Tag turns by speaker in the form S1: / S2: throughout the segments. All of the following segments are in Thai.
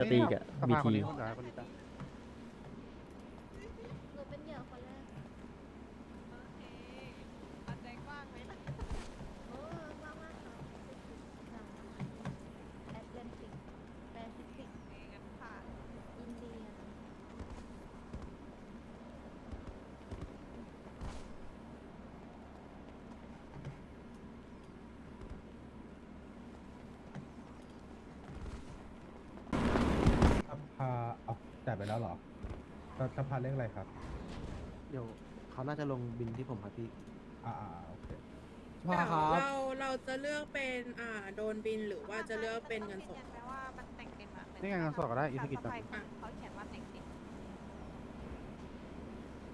S1: สตรีกับ
S2: ส
S1: บี
S2: ภาคน
S1: ที
S2: นี้คนไหนคนนี้จ้ะ
S3: หนูเป็นเหยื่อคนแรก
S4: ปัจจัยกว้างไหมล่ะ
S3: โอ้ว่างมากค่ะแอตแลนติกแปซิฟิก
S4: งั้นผ่าน
S3: อินเดีย
S5: สภาเอาจ่ายไปแล้วเหรอสสภาเรื่องอะไรครับ
S2: เดี๋ยวเขาน่าจะลงบินที่ผมครับพี่
S5: อ่าอ่าโอเค
S6: เดี๋ยวเราเราจะเลือกเป็นอ่าโดนบินหรือว่าจะเลือกเป็นเงินสด
S4: ยืยัไหมว่ามันแต่งเต็มอะหมือ
S2: นี่ไงเงินสดก็ได้อีกสักกี่
S4: ส
S2: จัง
S4: ภาเขาเขียนว่าแต่งเต็ม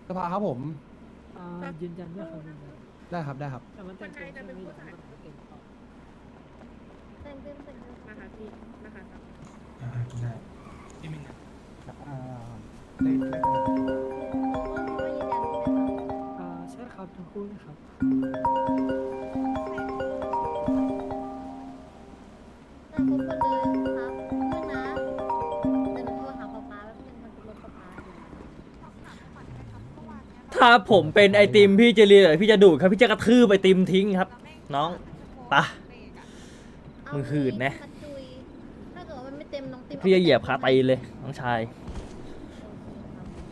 S7: สภาครับผม
S8: อ่ายืนยันด้วยครับยืนยัน
S7: ได้ครับได้ครับ
S8: แต่มันแต่งเต็มใช่ไหมหรือว่ามันเต็มต่อ
S3: เต็มเต็มเต็มเต็ม
S6: มาหาพี่มาหาครับ
S5: อ่าเลขเลข
S3: หนูก็ยืนยันใช่ไหมคะ
S8: อ่าใช่ครับทั้งคู่นะครับ
S3: แต่ครบหมดเลยครับนึงนะเดี๋ยวหนูโทรหาป๊าป๊าแป๊บนึงมันเป็นรถป๊าป๊าอยู่
S4: ต้องถามก่อนได้ไหมครับเมื่อวานเนี้ย
S1: ถ้าผมเป็นไอติมพี่จะเรียนหรือพี่จะดูดครับพี่จะกระทืบไอติมทิ้งครับ
S4: เราไม่
S1: น้องปะ
S4: เบรกอะ
S1: มึงหืดนะ
S3: กระจุยถ้าเกิดว่ามันไม่เต็มน้องติม
S1: พี่จะเหยียบคาตีนเลยน้องชาย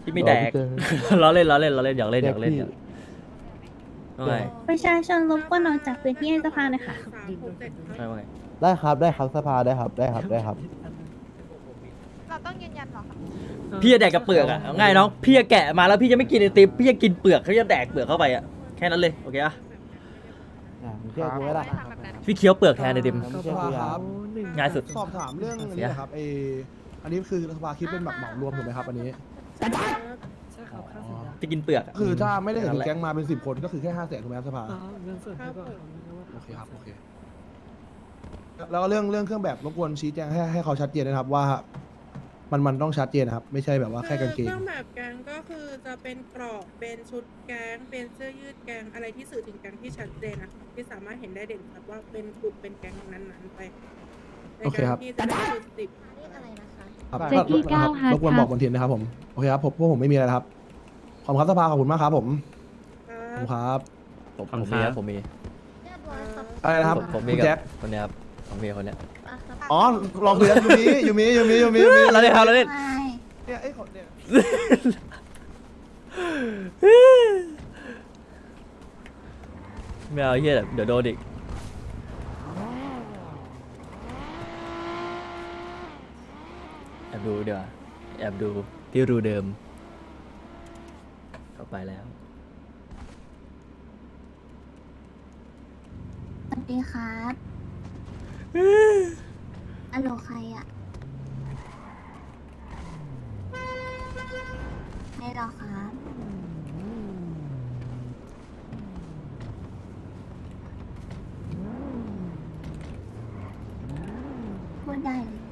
S1: พี่ไม่แดก ล้อเล่นล้อเล่นล้อเล่นอยากเล่นอยากเล่นอยากว่าไง
S9: ประชาชนรบกวนออกจากพื้นที่ให้สภาหน่อยค่ะ
S6: สามหกเจ็ด
S1: ไม่ว่าไง
S7: ได้ครับได้ครับสภาได้ครับได้ครับได้ครับ
S4: เราต้องยืนยันเหรอครับ
S1: พี่จะแดกกับเปลือกอะเอาง่ายน้องพี่จะแกะมาแล้วพี่จะไม่กินไอติมพี่จะกินเปลือกเขาจะแดกเปลือกเข้าไปอะแค่นั้นเลยโอเคปะ
S7: อ่าผมเชื่อกูไว้ละ
S4: ไม่ทำแบบนั้น
S1: พี่เคี้ยวเปลือกแทนไอติม
S7: ผมเชื่อกูครับ
S8: หนึ่ง
S1: ง่ายสุด
S7: สอบถามเรื่องอันนี้นะครับเอออันนี้คือสภาคิดเป็นแบบเหมารวมถูกไหมครับอันนี้
S8: ใช่ครับค่าสัญญา
S1: จะกินเปลือกอะ
S7: คือถ้าไม่ได้ถึ
S1: นั่น
S7: ง
S1: แหละ
S7: แก๊งมาเป็นสิบคนก็คือแค่ห้าแสนถูกไหมครับสภา
S8: อ่าเงินสดให้ก่อนครับไม่ว่า
S7: โอเคครับ โอเค แล้วก็เรื่องเรื่องเครื่องแบบรบกวนชี้แจงให้ให้เขาชัดเจนนะครับว่า มันมันต้องชัดเจนนะครับ ไม่ใช่แบบว่าแค่กางเก
S6: คืองเครื่องแบบแกงก็คือจะเป็นกรอบเป็นชุดแกงเป็นเสื้อยืดแกงอะไรที่สื่อถึงแกงที่ชัดเจนนะคะที่สามารถเห็นได้เด่นชัดว่าเป็นกลุ่มเป็นแกงนั้นๆไปใน
S7: โอเค
S6: การ
S7: ครับ
S6: ที่จะได้จุดสิบ
S3: เรียกอะไรนะคะ
S7: ครับ
S9: เจ็ดที่เก้า
S7: ครับ
S9: ฮาร์ด
S7: รบกวน
S9: ครับ
S7: บอกบนทีนะครับผมโอเคครับผมพวกผมไม่มีอะไรแล้วครับขอบคุณครับสภาขอบคุณมากครับผมขอบคุณครับ
S1: ผมผมมีครับผมมี
S3: เรียบร้อยครับ
S7: อะไรนะครับ
S1: ผมมี
S7: คุณ
S1: กั
S7: แจ็
S1: บ
S7: ค
S1: คนเนี้ยครับผมมีกับคนเนี้ย
S3: อะครับ
S7: อ๋อลองคุยกันยูมิยูมิยูมิยูมิยูมิ
S1: เราเล่นครับเราเล่น
S9: ไม่
S7: เนี่ยไอ้ยขอเนี่ย
S1: ไม่เอาเฮียเดี๋ยวโดนอีกแอบ ดูเดี๋ยวาแอบดูที่รูเดิม เข้าไปแล้ว
S9: สวัสดีครับอัลโหลใครอะใครหรอครับ พูดได้เล่า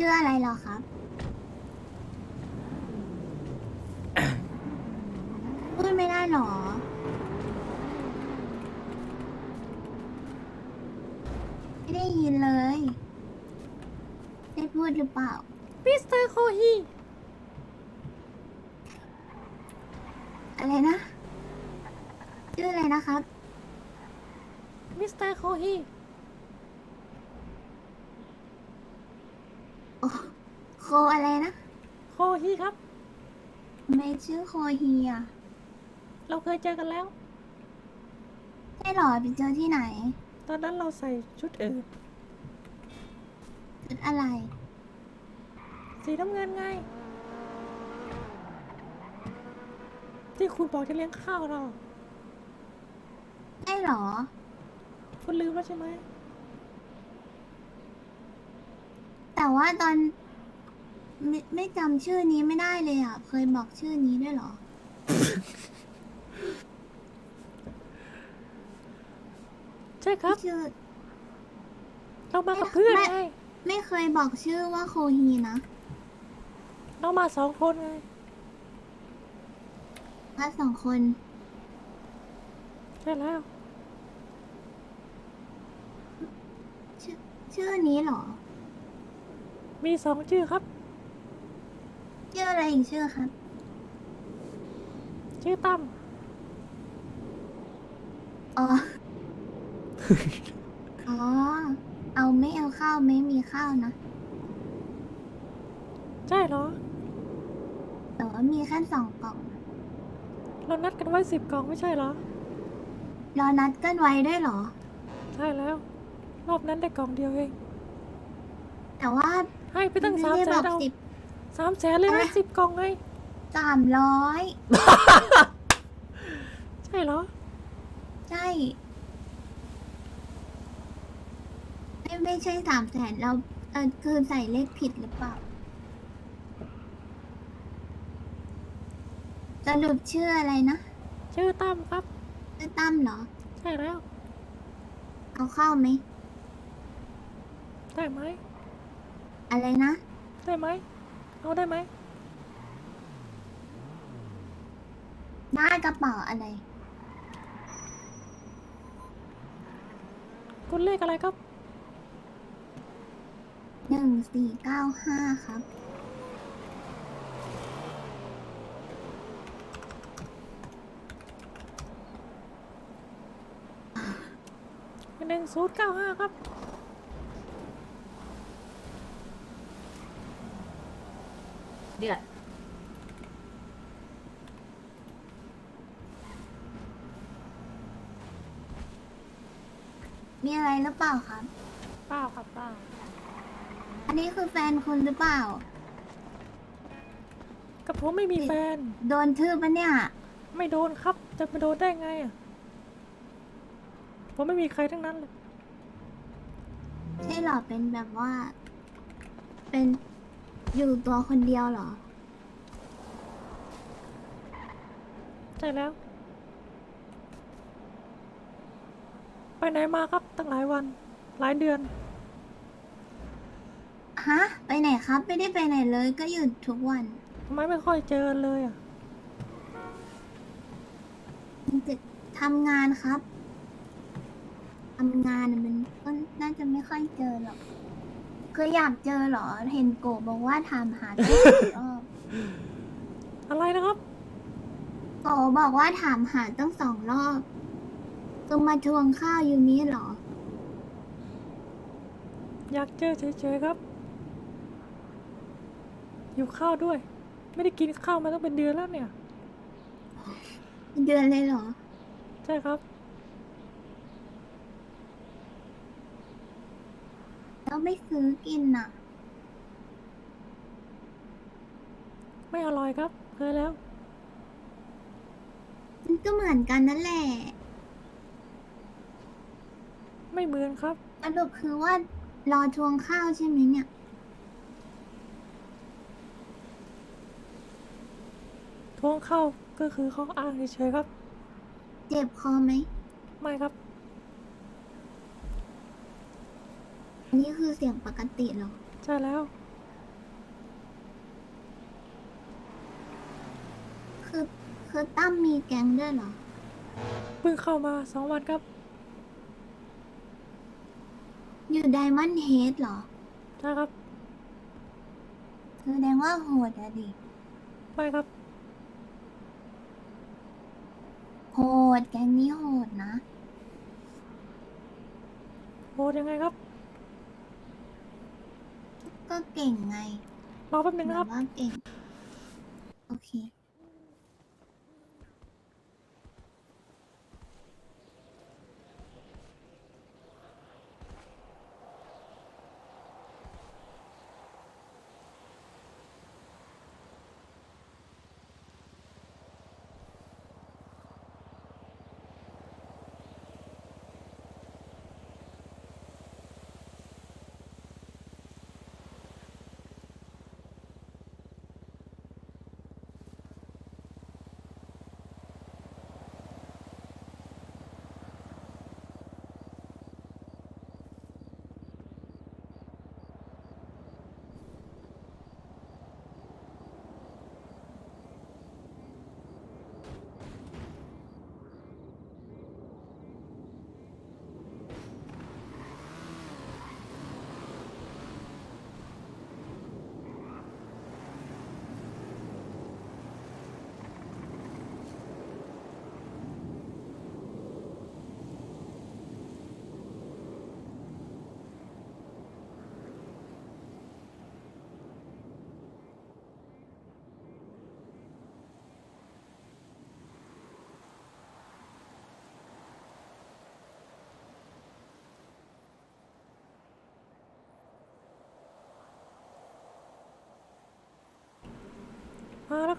S9: ชื่ออะไรเหรอครับ พูดไม่ได้หรอ ไม่ได้ยินเลย ได้พูดหรือเปล่า
S3: มิสเตอร์โคฮี
S9: อะไรนะ ชื่ออะไรนะครับ
S3: มิสเตอร์โคฮี
S9: โอ้ โคอะไรนะ
S3: โคฮีครับ
S9: ไม่ชื่อโคฮีอะ
S3: เราเคยเจอกันแล้ว
S9: ใช่หรอไปเจอที่ไหน
S3: ตอนนั้นเราใส่ชุดอื่น
S9: ชุดอะไร
S3: สีน้ำเงินไง ที่คุณบอกจะเลี้ยงข้าวเรา
S9: ใช่หรอ
S3: คุณลืมแล้วใช่ไหม
S9: แต่ว่าตอน ไม่ไม่จำชื่อนี้ไม่ได้เลยอะ เคยบอกชื่อนี้ด้วยเหรอ
S3: ใช่ครับ
S9: ชื่อ
S3: เรามากับเพื่อน
S9: ไม่
S3: ไง
S9: ไม่เคยบอกชื่อว่าโคฮีนะ
S3: เรามาสองคนไง
S9: มาสองคน
S3: ใช่แล้ว
S9: ชื่อชื่อนี้เหรอ
S8: มีสองชื่อครับ
S9: ชื่ออะไรอีกชื่อครับ
S8: ชื่อตั้ม
S9: อ๋อ อ๋อ เอาไม่เอาข้าวไม่มีข้าวนะ
S8: ใช่เหรอ
S9: แต่ว่ามีแค่สองกล่อง
S8: เรานัดกันไว้สิบกล่องไม่ใช่เหรอ
S9: รอนัดกันไว้ด้วยเหรอ
S8: ใช่แล้ว รอบนั้นได้กล่องเดียวเอง
S9: แต่ว่า
S8: ให้ไปตั้งสาม
S9: ไม่
S8: แส
S9: ได้
S8: น
S9: บอก
S8: เอา
S9: สิบ
S8: สามแสนเลยนะ
S9: อะไร
S8: สิบกล่องไง
S9: สามร้อย
S8: ใช่เหรอ
S9: ใช่ไม่ไม่ใช่สามแสนเราเออคือใส่เลขผิดหรือเปล่าสรุปชื่ออะไรนะ
S8: ชื่อตั้มครับ
S9: ชื่อตั้มเหรอ
S8: ใช่แล้ว
S9: เอาเข้าไหม
S8: ได้ไหม
S9: อะไรนะ
S8: ได้ไหม เอาได้ไหม
S9: ได้กระเป๋าอะไร
S8: คุณเลขอะไรครับ
S9: หนึ่งสี่เก้าห้าครับ
S8: หนึ่งศูนย์เก้าห้าครับ
S3: เดือด
S9: มีอะไรหรือเปล่าครับ
S8: เปล่าครับเปล่า
S9: อันนี้คือแฟนคุณหรือเปล่า
S8: กับผมไม่มีแฟน
S9: โดนทืบปะเนี่ย
S8: ไม่โดนครับ จะมาโดนได้ไงอะผมไม่มีใครทั้งนั้นเลย
S9: ใช่เหรอเป็นแบบว่า เป็น อยู่ตัวคนเดียวเหรอ
S8: ใช่แล้ว ไปไหนมาครับ ตั้งหลายวัน หลายเดือน
S9: ฮะ ไปไหนครับ ไม่ได้ไปไหนเลยก็อยู่ทุกวัน
S8: ทำไมไม่ค่อยเจอเลยอะ
S9: มันจะทำงานครับทำงานน่ะมันก็น่าจะไม่ค่อยเจอหรอก คืออยากเจอเหรอ เห็นโกะบอกว่าถามหาตั้งสองรอบ
S8: อะไรนะครับ
S9: โกะบอกว่าถามหาตั้งสองรอบคือมาทวงข้าวอยู่นี้เหรอ
S8: อยากเจอเฉยๆครับ อยู่ข้าวด้วย ไม่ได้กินข้าวมาตั้งเป็นเดือนแล้วเนี่ย
S9: เดือนเลยเหรอ
S8: ใช่ครับ
S9: แล้ว ไม่ซื้อกินน่ะ
S8: ไม่อร่อยครับเคยแล้ว
S9: มันก็เหมือนกันนั่นแหละ
S8: ไม่เหมือนครับ
S9: สรุปคือว่ารอทวงข้าวใช่ไหมเนี่ย
S8: ทวงข้าวก็คือเขาอ้างเฉยๆครับ
S9: เจ็บคอไหม
S8: ไม่ครับ
S9: อันนี้คือเสียงปกติเหรอ
S8: ใช่แล้ว
S9: คือคือตั้มมีแก๊งด้วยเหรอ
S8: เพิ่งเข้ามาสองวันครับ
S9: อยู่ไดมอนด์เฮดเหรอ
S8: ใช่ครับ
S9: แสดงว่าโหดอะดิ
S8: ไม่ครับ
S9: โหดแก๊งนี้โหดนะ
S8: โหดยังไงครับ
S9: ก็เก่งไง
S8: รอแป๊บนึง
S9: แบ
S8: นะครับ
S9: บว่าเก่ง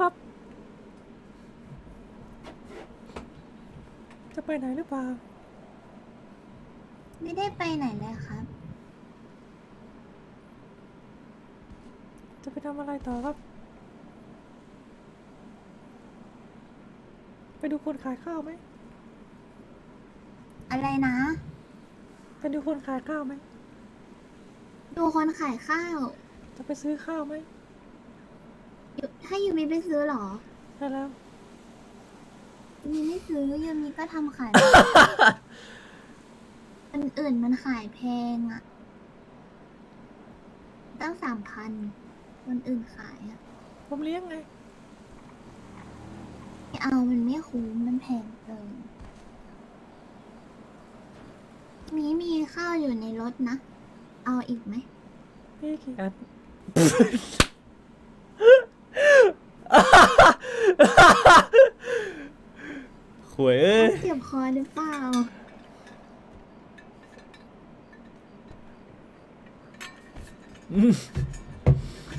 S9: ค
S8: รับ จะไปไหนหรือเปล่า
S9: ไม่ได้ไปไหนเลยครับ
S8: จะไปทำอะไรต่อครับ ไปดูคนขายข้าวไหม
S9: อะไรนะ
S8: ไปดูคนขายข้าวไหม
S9: ดูคนขายข้าว
S8: จะไปซื้อข้าวไหม
S9: ยูให้ยูมิไปซื้อเหรอ
S8: ใช่แล้ว
S9: ยูมิไม่ซื้อยูมิก็ทำขาย คนอื่นมันขายแพงอะตั้งสามพันคนอื่นขายอะ
S8: ผมเลี้ยงไง
S9: ไม่เอามันไม่คุ้มมันแพงเกินมีมีข้าวอยู่ในรถนะ เอาอีกไหม
S8: พี่กี่อัน
S1: ขวยเอ้ย
S9: เจ็บคอหรือเปล่า
S1: อืม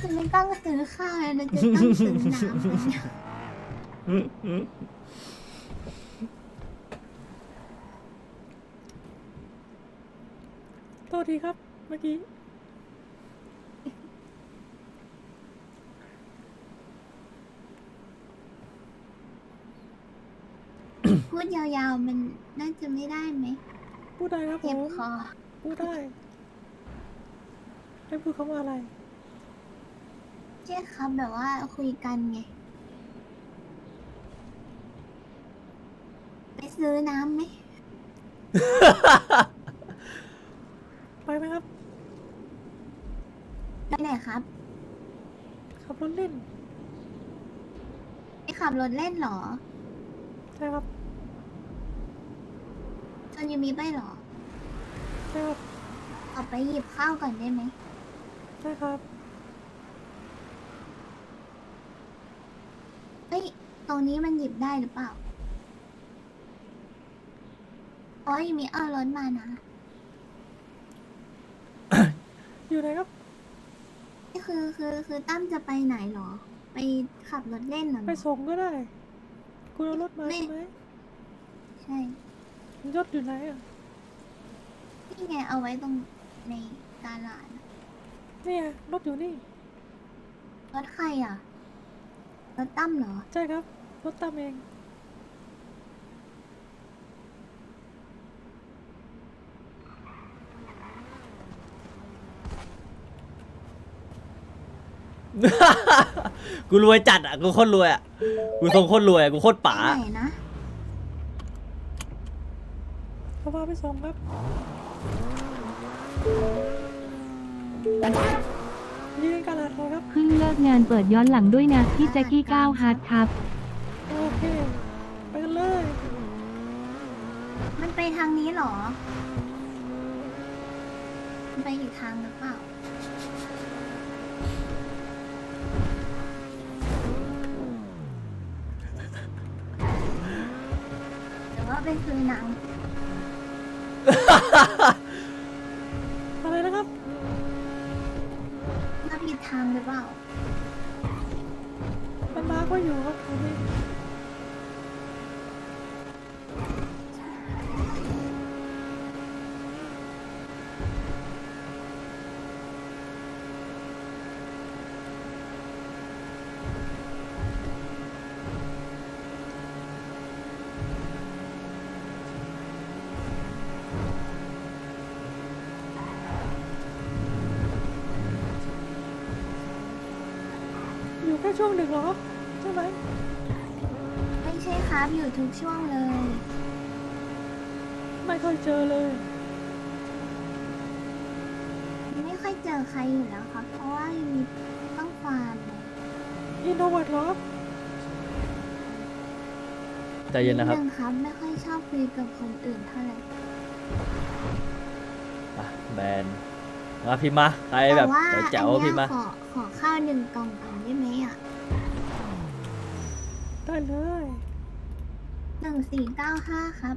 S9: จะไม่ต้องซื้อข้าวแล้วนะจะต้องซื้อน้ำแล้วเนี่ย
S1: อืมอืม
S8: โทษทีครับ เมื่อกี้
S9: พูดยาวๆ มันน่าจะไม่ได้ไหม
S8: พูดได้ครับผ
S9: เจ็บ
S8: ม
S9: คอ
S8: พูดได้ ได้พูดคำว่าอะไร
S9: ใช่ครับแบบว่าคุยกันไง ไปซื้อน้ำไหม
S8: ไปไหมครับ
S9: ไปไหนครับ
S8: ขับรถเล่น
S9: ไปขับรถเล่นเหรอ
S8: ใช่ครับ
S9: ชว นยูมิไปเหรอ
S8: ใช่ครับ
S9: ออกไปหยิบข้าวก่อนได้ไหม
S8: ใช่ครับ
S9: เฮ้ย ตรงนี้มันหยิบได้หรือเปล่าอ๋อยูมิเอารถมานะ
S8: อยู่ไหนครับ
S9: นี่คือคือคือตั้มจะไปไหนเหรอ ไปขับรถเล่นเหรอ
S8: ไปส่งก็ได้ คุณเอารถมา
S9: ไม่
S8: ใช่ไหม
S9: ใช่
S8: ยศอยู่ไหนอะ
S9: นี่ไงเอาไว้ตรงในตลาดอะ
S8: เนี่ยรถอยู่นี่
S9: รถใครอะ รถตั้มเหรอ
S8: ใช่ครับ รถตามเอง
S1: กูรวยจัดอะ กูโคตรรวยอะ กูทรงโคตรรวยอะกูโคตรป๋า
S9: ไปไหนนะ
S8: เขาพาไปส่งครับยืนกระดาษเลยครับ
S10: เพิ่งเลิกงานเปิดย้อนหลังด้วยนะพี่แจ็คกี้ก้าวฮาร์ดครับ
S8: โอเค ไปกันเลย
S9: มันไปทางนี้เหรอ มันไปอีกทางหรือเปล่า หรือว่าไปซื้อหนัง
S8: อะไรนะครับ
S9: มาผิดทางหรือเปล่า
S8: มันมาก็อยู่ครับผมนี่ ค่ช่วงหนึ่งเหรอใช่ไหม
S9: ไม่ใช่ครับอยู่ทุกช่วงเลย
S8: ไม่เคยเจอเลย
S9: ไม่ค่อยเจอใครอยู่แล้วครับ เพราะว่ามีต้องฟาร์มเลย
S8: อินโนเวิร์ดเหรอ
S1: ใจเย็นนะครับ
S9: ดงครับ ไม่ค่อยชอบคุยกับคนอื่นเท่าไหร่
S1: อะแบน มาพิมพ์มาใครแบ
S9: แต่
S1: บ
S9: ว่า
S1: แจ๋ว
S9: อัน
S1: ๆพิ
S9: เนี้
S1: มพ์มา
S9: ยขอขอข้าวหนึ่งกล่องก่อนได้ไหมอะ
S8: ได้เลย
S9: หนึ่งสี่เก้าห้าครับ